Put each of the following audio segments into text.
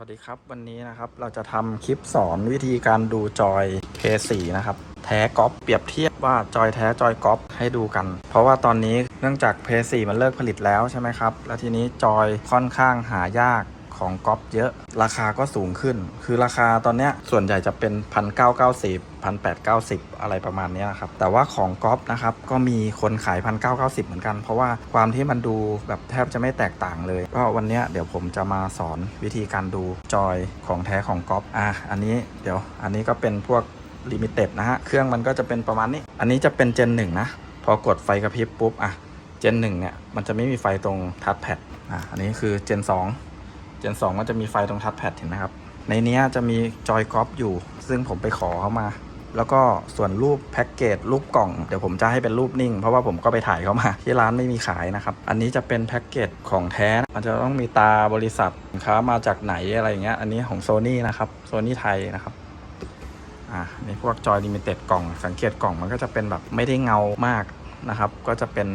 วัสดีครับวันนี้นะครับเราจะทำคลิปสอนวิธีการดูจอย K4 นะครับแท้ก๊อปเปรียบเทียบว่าจอยแท้จอยก๊อปให้ดูกัน เพราะว่าตอนนี้เนื่องจาก P4 มันเลิกผลิตแล้วใช่ไหมครับ แล้วทีนี้จอยค่อนข้างหายาก ของก๊อปเยอะ ราคาก็สูงขึ้น คือราคาตอนเนี้ยส่วนใหญ่จะเป็น1,990 1,890อะไรประมาณนี้นะครับ แต่ว่าของก๊อปนะครับก็มีคนขาย1,990เหมือนกัน เพราะว่าความที่มันดูแบบแทบจะไม่แตกต่างเลย ก็วันนี้เดี๋ยวผมจะมาสอนวิธีการดูจอยของแท้ของก๊อปอะอันนี้เดี๋ยวอันนี้ก็เป็นพวกลิมิเต็ดนะฮะ เครื่องมันก็จะเป็นประมาณนี้ อันนี้จะเป็นเจนหนึ่งนะ พอกดไฟกระพริบปุ๊บ อะ เจนหนึ่งเนี่ย มันจะไม่มีไฟตรงทัชแพด อะ อันนี้คือเจนสอง เจน2มันจะมีไฟตรงทัชแพดเห็นไหมครับ ในนี้จะมีจอยกอล์ฟอยู่ ซึ่งผมไปขอเข้ามา แล้วก็ส่วนรูปแพ็กเกจรูปกล่อง เดี๋ยวผมจะให้เป็นรูปนิ่ง เพราะว่าผมก็ไปถ่ายเข้ามา ที่ร้านไม่มีขายนะครับ อันนี้จะเป็นแพ็กเกจของแท้ มันจะต้องมีตาบริษัทสินค้ามาจากไหนอะไรอย่างเงี้ย อันนี้ของโซนี่นะครับ โซนี่ไทยนะครับอ่าในพวกจอยลิมิเต็ดกล่อง สังเกตกล่องมันก็จะเป็นแบบไม่ได้เงามากนะครับ ก็จะเป็น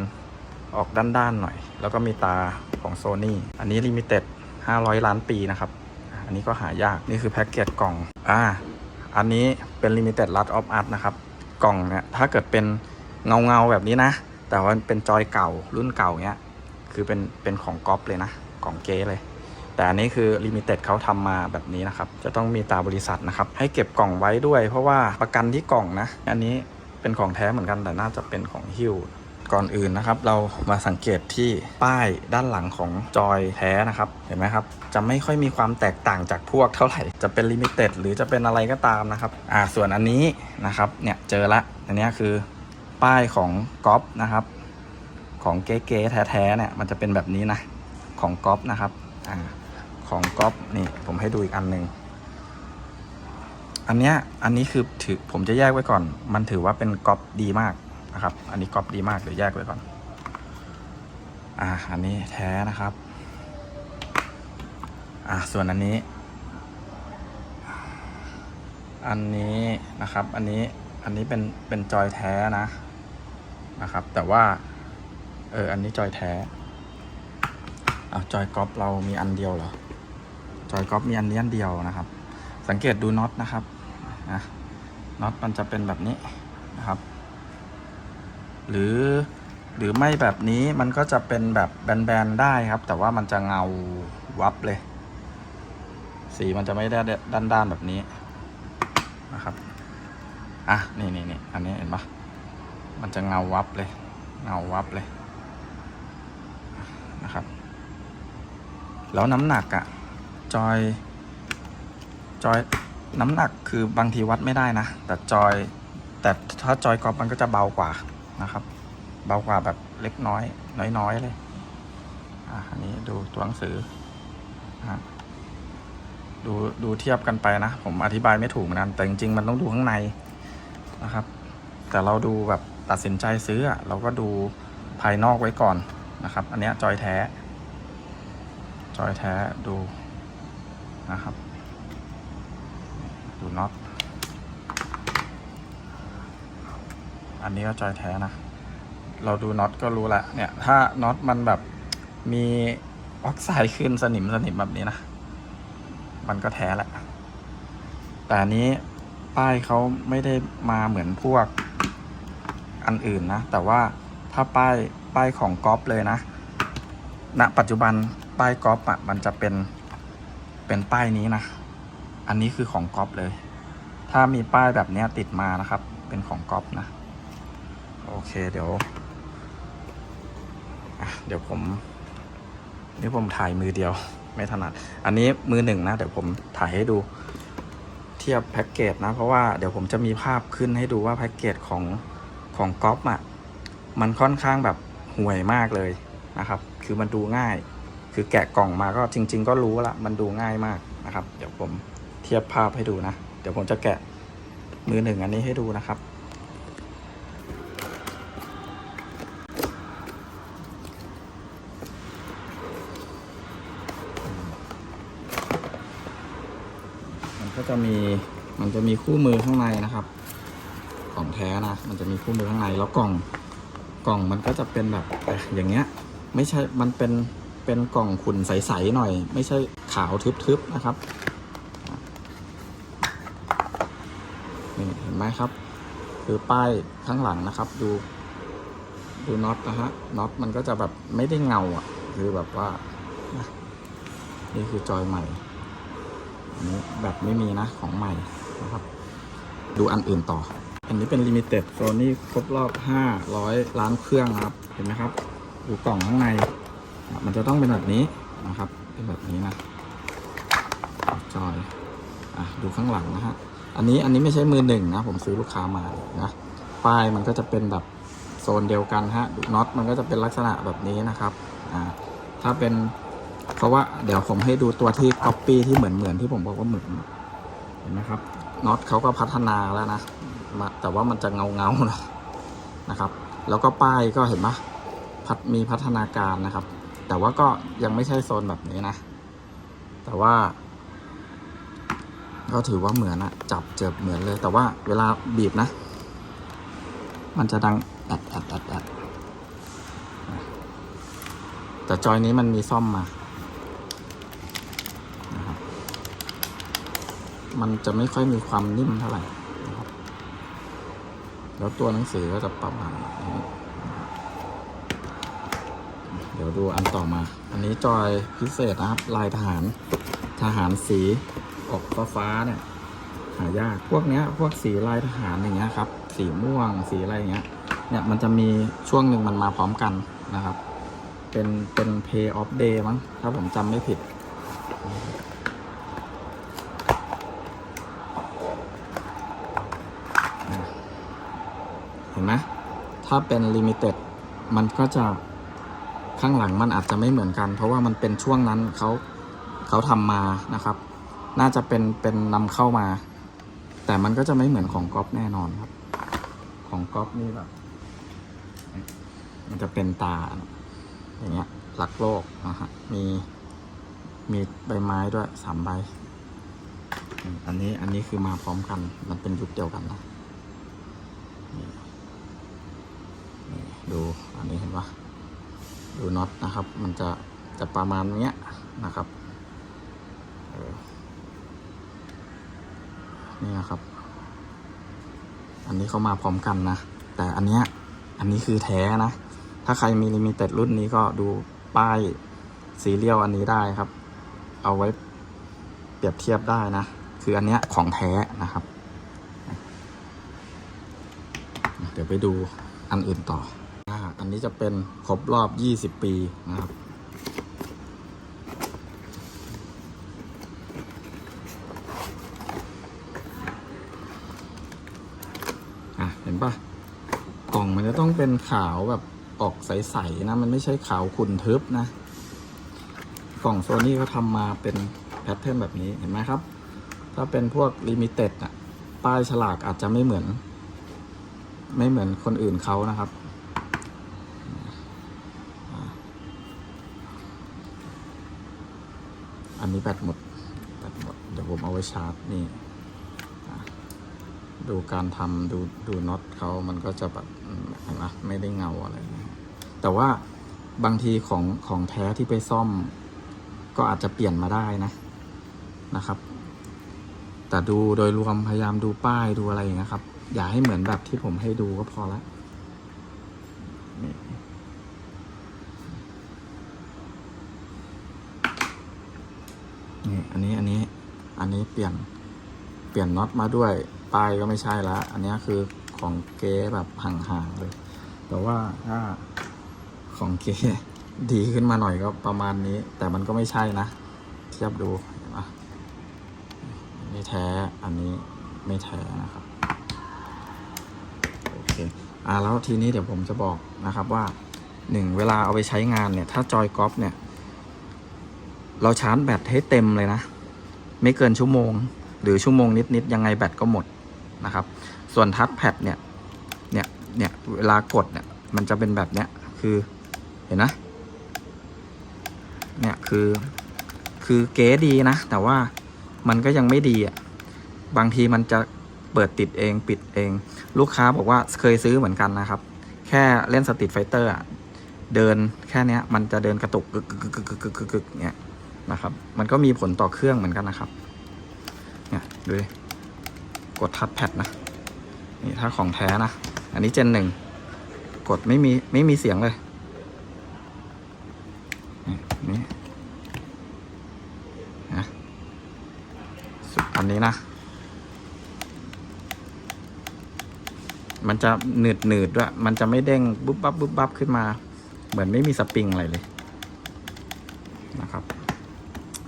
ออกด้านๆหน่อย แล้วก็มีตาของโซนี่อันนี้ลิมิเต็ด 500 ล้านปีนะครับ อันนี้ก็หายาก นี่คือแพ็กเกจกล่อง อ่า อันนี้เป็น Limited Lot of Art นะครับ กล่องเนี่ย ถ้าเกิดเป็นเงาเงาแบบนี้นะ แต่ว่าเป็นจอยเก่ารุ่นเก่าเนี้ย คือเป็น เป็นของก๊อปเลยนะ ของเก๊เลย แต่อันนี้คือ Limited เขาทำมาแบบนี้นะครับ จะต้องมีตาบริษัทนะครับ ให้เก็บกล่องไว้ด้วย เพราะว่าประกันที่กล่องนะ อันนี้เป็นของแท้เหมือนกันแต่น่าจะเป็นของฮิว ก่อนอื่นนะครับ เรามาสังเกตที่ป้ายด้านหลังของจอยแท้นะครับ เห็นไหมครับ จะไม่ค่อยมีความแตกต่างจากพวกเท่าไหร่ จะเป็นลิมิเต็ดหรือจะเป็นอะไรก็ตามนะครับ อ่า ส่วนอันนี้นะครับ เนี่ยเจอละ อันนี้คือป้ายของก๊อปนะครับ ของเก๋ๆแท้ๆเนี่ยมันจะเป็นแบบนี้นะ ของก๊อปนะครับ อ่า ของก๊อปนี่ผมให้ดูอีกอันหนึ่งอันเนี้ย อันนี้คือถือผมจะแยกไว้ก่อน มันถือว่าเป็นก๊อปดีมาก นะครับ อันนี้ก๊อปดีมากเดี๋ยวแยกไว้ก่อน อ่า อันนี้แท้นะครับ อ่าส่วนอันนี้ อันนี้นะครับ อันนี้ อันนี้เป็น เป็นจอยแท้นะ นะครับ แต่ว่า เออ อันนี้จอยแท้อ่าจอยก๊อปเรามีอันเดียวเหรอ จอยก๊อปมีอันนี้อันเดียวนะครับ สังเกตดูน็อตนะครับนะน็อตมันจะเป็นแบบนี้นะครับ หรือหรือไม่แบบนี้มันก็จะเป็นแบบแบนๆได้ครับ แต่ว่ามันจะเงาวับเลย สีมันจะไม่ได้ด้านๆแบบนี้นะครับอะนี่นี่นี่อันนี้เห็นปะมันจะเงาวับเลย เงาวับเลยนะครับ แล้วน้ำหนักอะจอยจอยน้ำหนักคือบางทีวัดไม่ได้นะ แต่จอยแต่ถ้าจอยกอล์ฟมันก็จะเบากว่า นะครับ เบากว่าแบบเล็กน้อย น้อยๆเลยอะอันนี้ดูตัวหนังสืออะดูดูเทียบกันไปนะ ผมอธิบายไม่ถูกเหมือนกันแต่จริงๆมันต้องดูข้างในนะครับ แต่เราดูแบบตัดสินใจซื้อเราก็ดูภายนอกไว้ก่อนนะครับ อันนี้จอยแท้ จอยแท้ดูนะครับ ดูน็อต อันนี้ก็จอยแท้นะ เราดูน็อตก็รู้ละเนี่ย ถ้าน็อตมันแบบมีออกไซด์ขึ้นสนิมสนิมแบบนี้นะ มันก็แท้แหละ แต่นี้ป้ายเขาไม่ได้มาเหมือนพวกอันอื่นนะ แต่ว่าถ้าป้ายป้ายของก๊อฟเลยนะณปัจจุบันป้ายก๊อฟอะมันจะเป็นเป็นป้ายนี้นะ อันนี้คือของก๊อฟเลย ถ้ามีป้ายแบบนี้ติดมานะครับ เป็นของก๊อฟนะ โอเคเดี๋ยวเดี๋ยวผม นี่ผมถ่ายมือเดียว ไม่ถนัด อันนี้มือหนึ่งนะ เดี๋ยวผมถ่ายให้ดู เทียบแพ็กเกจนะ เพราะว่าเดี๋ยวผมจะมีภาพขึ้นให้ดูว่าแพ็กเกจของของก๊อฟอะมันค่อนข้างแบบห่วยมากเลยนะครับ คือมันดูง่าย คือแกะกล่องมาก็จริง ๆ ก็รู้ละมันดูง่ายมากนะครับ เดี๋ยวผมเทียบภาพให้ดูนะ เดี๋ยวผมจะแกะมือหนึ่งอันนี้ให้ดูนะครับ จะมีมันจะมีคู่มือข้างในนะครับ ของแท้นะ มันจะมีคู่มือข้างในแล้วกล่องกล่องมันก็จะเป็นแบบอย่างเงี้ย ไม่ใช่มันเป็นเป็นกล่องขุ่นใสๆหน่อย ไม่ใช่ขาวทึบๆนะครับนี่เห็นไหมครับ คือป้ายข้างหลังนะครับ ดูดูน็อตนะฮะน็อตมันก็จะแบบไม่ได้เงาอะ คือแบบว่า นี่คือจอยใหม่ นี้แบบไม่มีนะของใหม่นะครับ ดูอันอื่นต่อ อันนี้เป็นลิมิเต็ดโซนี่ครบรอบ 500 ล้านเครื่องครับ เห็นไหมครับ ดูกล่องข้างใน มันจะต้องเป็นแบบนี้นะครับ เป็นแบบนี้นะจอยอะดูข้างหลังนะฮะ อันนี้อันนี้ไม่ใช่มือหนึ่งนะ ผมซื้อลูกค้ามานะป้ายมันก็จะเป็นแบบโซนเดียวกันฮะดูน็อตมันก็จะเป็นลักษณะแบบนี้นะครับอ่าถ้าเป็น เพราะว่าเดี๋ยวผมให้ดูตัวที่ก๊อปปี้ที่เหมือนเหมือนที่ผมบอกว่าเหมือนเห็นไหมครับน็อตเขาก็พัฒนาแล้วนะมาแต่ว่ามันจะเงาเงานะนะครับ แล้วก็ป้ายก็เห็นไหมพัดมีพัฒนาการนะครับ แต่ว่าก็ยังไม่ใช่โซนแบบนี้นะ แต่ว่า ก็ถือว่าเหมือนอะจับเจ็บเหมือนเลย แต่ว่าเวลาบีบนะ มันจะดังแอดแอดแอดแอดแต่จอยนี้มันมีซ่อมมานะครับ มันจะไม่ค่อยมีความนิ่มเท่าไหร่นะครับ แล้วตัวหนังสือก็จะประมาณนี้เดี๋ยวดูอันต่อมา อันนี้จอยพิเศษนะครับ ลายทหาร ทหารสีออกฟ้าฟ้าเนี่ย หายาก พวกเนี้ย พวกสีลายทหารอย่างเงี้ยครับ สีม่วง สีอะไรอย่างเงี้ย เนี่ยมันจะมีช่วงหนึ่งมันมาพร้อมกันนะครับ เป็นเป็น pay off day มั้ง ถ้าผมจำไม่ผิด เห็นไหม ถ้าเป็นลิมิเต็ดมันก็จะข้างหลังมันอาจจะไม่เหมือนกัน เพราะว่ามันเป็นช่วงนั้นเขาเขาทำมานะครับ น่าจะเป็นเป็นนำเข้ามา แต่มันก็จะไม่เหมือนของก๊อฟแน่นอนครับ ของก๊อฟนี่แบบมันจะเป็นตา อย่างเงี้ยหลักโลกนะฮะมีมีใบไม้ด้วยสามใบ อันนี้อันนี้คือมาพร้อมกัน มันเป็นยุคเดียวกันนะ ดูอันนี้เห็นปะดูน็อตนะครับ มันจะจะประมาณเนี้ยนะครับนี่นะครับ อันนี้เขามาพร้อมกันนะ แต่อันเนี้ยอันนี้คือแท้นะ ถ้าใครมีลิมิเต็ดรุ่นนี้ก็ดูป้ายซีเรียลอันนี้ได้ครับ เอาไว้เปรียบเทียบได้นะ คืออันเนี้ยของแท้นะครับ เดี๋ยวไปดูอันอื่นต่อ อันนี้จะเป็นครบรอบ 20 ปีนะครับ อะ เห็นปะกล่องมันจะต้องเป็นขาวแบบออกใส ๆ นะ มันไม่ใช่ขาวขุ่นทึบนะ กล่องโซนี่เขาทำมาเป็นแพทเทิร์นแบบนี้ เห็นไหมครับ ถ้าเป็นพวกลิมิเต็ดอะป้ายฉลากอาจจะไม่เหมือน ไม่เหมือนคนอื่นเขานะครับ อันนี้แบตหมดแบตหมด เดี๋ยวผมเอาไว้ชาร์จนี่ดูการทำดูดูน็อตเขามันก็จะแบบเห็นไหมไม่ได้เงาอะไรนะแต่ว่าบางทีของของแท้ที่ไปซ่อม ก็อาจจะเปลี่ยนมาได้นะนะครับ แต่ดูโดยรวมพยายามดูป้ายดูอะไรอย่างเงี้ครับ อย่าให้เหมือนแบบที่ผมให้ดูก็พอละนี่ นี่อันนี้อันนี้อันนี้เปลี่ยนเปลี่ยนน็อตมาด้วยป้ายก็ไม่ใช่ละอันนี้คือของเก๊แบบห่างๆเลย แต่ว่าถ้าของเก๊ดีขึ้นมาหน่อยก็ประมาณนี้ แต่มันก็ไม่ใช่นะ เทียบดูนปะอันนี้แท้อันนี้ไม่แท้นะครับโอเคอ่าแล้วทีนี้เดี๋ยวผมจะบอกนะครับว่าหนึ่งเวลาเอาไปใช้งานเนี่ย ถ้าจอยกอล์ฟเนี่ย เราชาร์จแบตให้เต็มเลยนะ ไม่เกินชั่วโมง หรือชั่วโมงนิดๆยังไงแบตก็หมดนะครับ ส่วนทัชแพดเนี่ยเนี่ยเนี่ยเวลากดเนี่ยมันจะเป็นแบบเนี้ยคือเห็นนะเนี่ยคือคือเก๋ดีนะ แต่ว่ามันก็ยังไม่ดีอะบางทีมันจะเปิดติดเองปิดเอง ลูกค้าบอกว่าเคยซื้อเหมือนกันนะครับ แค่เล่นสตรีทไฟเตอร์อะเดินแค่เนี้ยมันจะเดินกระตุกกึกกึกกึกกึกกึกเนี่ย นะครับ มันก็มีผลต่อเครื่องเหมือนกันนะครับ เนี่ยดูดิกดทัชแพดนะ นี่ถ้าของแท้นะ อันนี้เจนหนึ่ง กดไม่มีไม่มีเสียงเลยนี่นี่นะสุดอันนี้นะ มันจะหนืดหนืดด้วย มันจะไม่เด้งบุ๊บบับบุ๊บบับขึ้นมา เหมือนไม่มีสปริงอะไรเลยนะครับ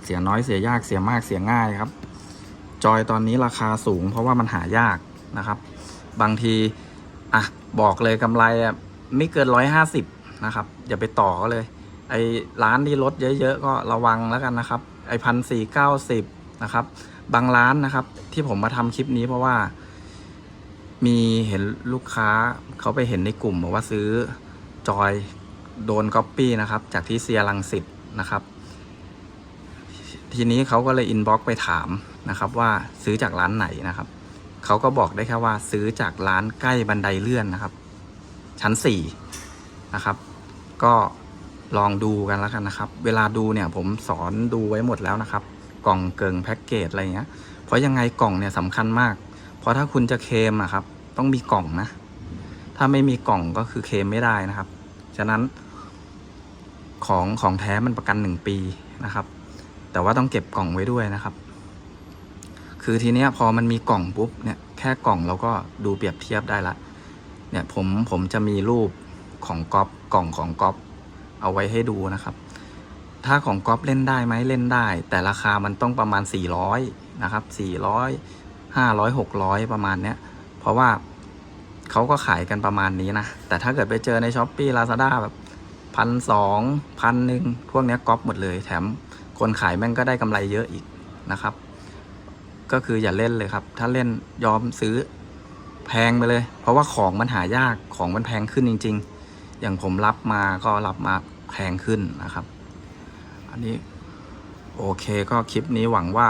เสียน้อยเสียยากเสียมากเสียง่ายครับ จอยตอนนี้ราคาสูง เพราะว่ามันหายากนะครับ บางทีอะบอกเลยกำไรอะไม่เกินร้อยห้าสิบนะครับอย่าไปต่อก็เลย ไอ้ร้านที่ลดเยอะๆก็ระวังแล้วกันนะครับ ไอ้พันสี่เก้าสิบนะครับ บางร้านนะครับ ที่ผมมาทำคลิปนี้เพราะว่า มีเห็นลูกค้าเขาไปเห็นในกลุ่มบอกว่าซื้อจอยโดนก๊อปปี้นะครับ จากที่เซียรังสิตนะครับ ทีนี้เขาก็เลยอินบ็อกไปถามนะครับว่าซื้อจากร้านไหนนะครับเขาก็บอกได้แค่ว่าซื้อจากร้านใกล้บันไดเลื่อนนะครับ ชั้นสี่นะครับ ก็ลองดูกันแล้วกันนะครับ เวลาดูเนี่ยผมสอนดูไว้หมดแล้วนะครับ กล่องเกิงแพ็กเกจอะไรเงี้ยเพราะยังไงกล่องเนี่ยสำคัญมาก เพราะถ้าคุณจะเคลมอะครับ ต้องมีกล่องนะ ถ้าไม่มีกล่องก็คือเคลมไม่ได้นะครับ ฉะนั้น ของของแท้มันประกันหนึ่งปีนะครับ แต่ว่าต้องเก็บกล่องไว้ด้วยนะครับ คือทีเนี้ยพอมันมีกล่องปุ๊บเนี่ยแค่กล่องเราก็ดูเปรียบเทียบได้ละ เนี่ยผมผมจะมีรูปของก๊อปกล่องของก๊อปเอาไว้ให้ดูนะครับ ถ้าของก๊อปเล่นได้ไหมเล่นได้ แต่ราคามันต้องประมาณ 400 นะครับ 400 500 600 ประมาณเนี้ย เพราะว่าเขาก็ขายกันประมาณนี้นะ แต่ถ้าเกิดไปเจอในช้อปปี้ลาซาด้าแบบพันสองพันหนึ่งพวกเนี้ยก๊อปหมดเลยแถม คนขายแม่งก็ได้กำไรเยอะอีกนะครับ ก็คืออย่าเล่นเลยครับ ถ้าเล่นยอมซื้อแพงไปเลย เพราะว่าของมันหายากของมันแพงขึ้นจริง ๆ อย่างผมรับมาก็รับมาแพงขึ้นนะครับ อันนี้โอเคก็คลิปนี้หวังว่า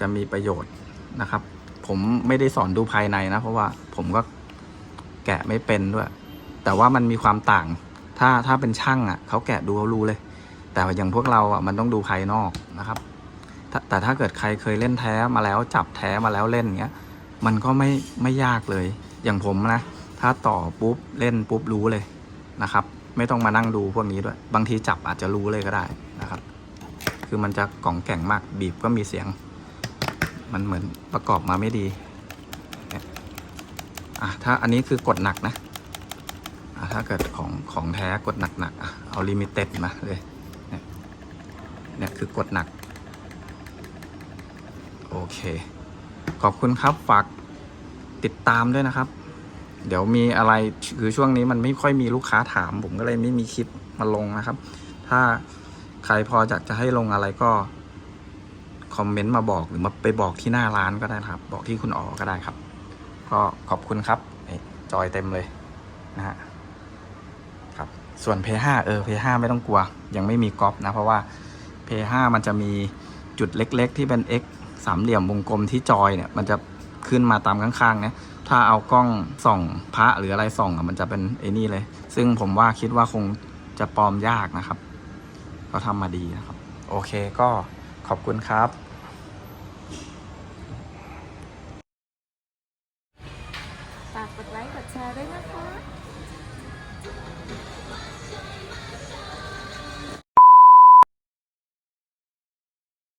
จะมีประโยชน์นะครับ ผมไม่ได้สอนดูภายในนะ เพราะว่าผมก็แกะไม่เป็นด้วย แต่ว่ามันมีความต่าง ถ้าถ้าเป็นช่างอะเขาแกะดูเขารู้เลย แต่อย่างพวกเราอะมันต้องดูภายนอกนะครับ แต่ถ้าเกิดใครเคยเล่นแท้มาแล้วจับแท้มาแล้วเล่นเงี้ยมันก็ไม่ไม่ยากเลย อย่างผมนะ ถ้าต่อปุ๊บเล่นปุ๊บรู้เลยนะครับ ไม่ต้องมานั่งดูพวกนี้ด้วย บางทีจับอาจจะรู้เลยก็ได้นะครับ คือมันจะกล่องแก่งมากบีบก็มีเสียง มันเหมือนประกอบมาไม่ดีเนี่ยอะถ้าอันนี้คือกดหนักนะอะถ้าเกิดของของแท้กดหนักๆอะเอาลิมิเต็ดมาเลย เนี่ยคือกดหนัก โอเค ขอบคุณครับฝากติดตามด้วยนะครับ เดี๋ยวมีอะไรคือช่วงนี้มันไม่ค่อยมีลูกค้าถาม ผมก็เลยไม่มีคลิปมาลงนะครับ ถ้าใครพออยากจะให้ลงอะไรก็คอมเมนต์มาบอกหรือมาไปบอกที่หน้าร้านก็ได้ครับ บอกที่คุณอ๋อก็ได้ครับ ก็ขอบคุณครับจอยเต็มเลยนะฮะครับส่วน P5 เออ P5 ไม่ต้องกลัว ยังไม่มีก๊อปนะ เพราะว่า P5 มันจะมีจุดเล็ก ๆ ที่เป็น X สามเหลี่ยมวงกลมที่จอยเนี่ยมันจะขึ้นมาตามข้างๆ เนี่ย ถ้าเอากล้องส่องพระหรืออะไรส่องอะมันจะเป็นไอ้นี่เลย ซึ่งผมว่าคิดว่าคงจะปลอมยากนะครับเขาทำมาดีนะครับ โอเคก็ขอบคุณครับ